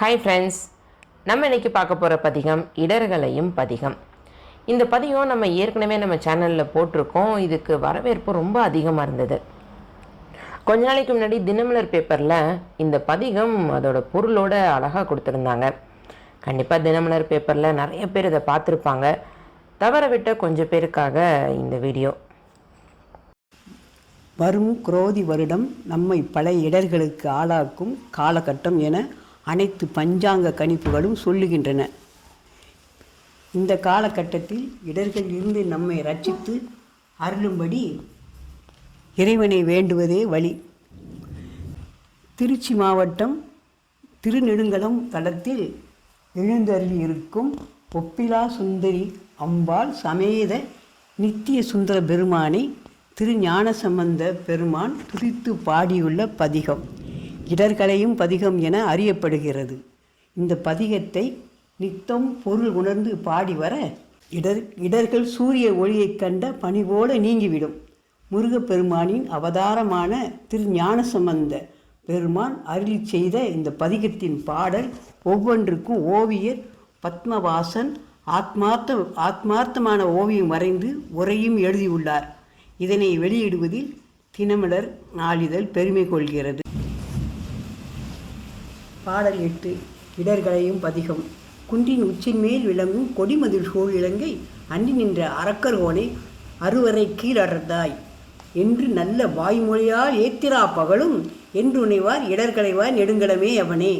Hi friends நம்ம இன்றைக்கி பார்க்க போகிற பதிகம் இடர்களையும் பதிகம். இந்த பதிகம் நம்ம ஏற்கனவே நம்ம சேனலில் போட்டிருக்கோம். இதுக்கு வரவேற்பு ரொம்ப அதிகமாக இருந்தது. கொஞ்ச நாளைக்கு முன்னாடி தினமலர் பேப்பரில் இந்த பதிகம் அதோட பொருளோட அழகாக கொடுத்துருந்தாங்க. கண்டிப்பாக தினமலர் பேப்பரில் நிறைய பேர் இதை பார்த்துருப்பாங்க. தவற விட்ட கொஞ்சம் பேருக்காக இந்த வீடியோ. வரும் குரோதி வருடம் நம்மை பல இடர்களுக்கு ஆளாக்கும் காலகட்டம் என அனைத்து பஞ்சாங்க கணிப்புகளும் சொல்லுகின்றன. இந்த காலகட்டத்தில் இடர்கள் இருந்து நம்மை ரட்சித்து அருளும்படி இறைவனை வேண்டுவதே வழி. திருச்சி மாவட்டம் திருநெடுங்கலம் தளத்தில் எழுந்தருளி இருக்கும் ஒப்பிலா சுந்தரி அம்பாள் சமேத நித்திய சுந்தர பெருமானை திரு ஞானசம்பந்த பெருமான் துதித்து பாடியுள்ள பதிகம். இடர்களையும் பதிகம் என அறியப்படுகிறது. இந்த பதிகத்தை நித்தம் பொருள் உணர்ந்து பாடி வர இடர் இடர்கள் சூரிய ஒளியைக் கண்ட பனி போல நீங்கிவிடும். முருகப்பெருமானின் அவதாரமான திரு ஞானசம்பந்த பெருமான் அருளி செய்த இந்த பதிகத்தின் பாடல் ஒவ்வொன்றுக்கும் ஓவியர் பத்மவாசன் ஆத்மார்த்த ஆத்மார்த்தமான ஓவியம் வரைந்து உரையும் எழுதியுள்ளார். இதனை வெளியிடுவதில் தினமலர் நாளிதழ் பெருமை கொள்கிறது. பாடல் எட்டு இடர்களையும் பதிகம். குன்றின் உச்சின் மேல் விளங்கும் கொடிமதில் சூழ் இலங்கை அண்டி நின்ற அரக்கர்கோனை அறுவரை கீழடர்ந்தாய் என்று நல்ல வாய்மொழியால் ஏத்திரா பகலும் என்று உணைவார் இடர்களைவார் நெடுங்கலமே அவனே.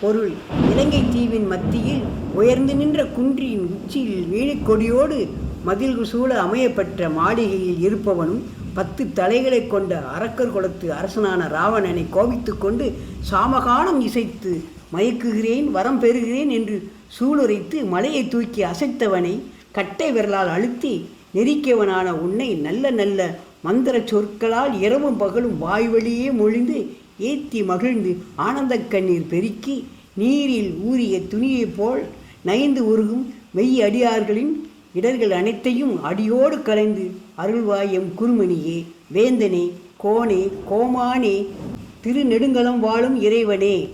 பொருள் இலங்கை தீவின் மத்தியில் உயர்ந்து நின்ற குன்றின் உச்சியில் வேணிக்கொடியோடு மதில் சூழ அமையப்பெற்ற மாளிகையில் இருப்பவனும் பத்து தலைகளைக் கொண்ட அரக்கர் குலத்து அரசனான ராவணனை கோபித்து கொண்டு சாமகானம் இசைத்து மயக்குகிறேன் வரம் பெறுகிறேன் என்று சூளுரைத்து மலையை தூக்கி அசைத்தவனை கட்டை விரலால் அழுத்தி நெரிக்கவனான உன்னை நல்ல நல்ல மந்திர சொற்களால் இரவும் பகலும் வாய்வழியே மொழிந்து ஏத்தி மகிழ்ந்து ஆனந்த கண்ணீர் பெருக்கி நீரில் ஊறிய துணியைப் போல் நைந்து உருகும் மெய் அடியார்களின் இடர்கள் அனைத்தையும் அடியோடு கலைந்து அருள்வாயம் குருமணியே வேந்தனே கோனே கோமானே திருநெடுங்கலம் வாழும் இறைவனே.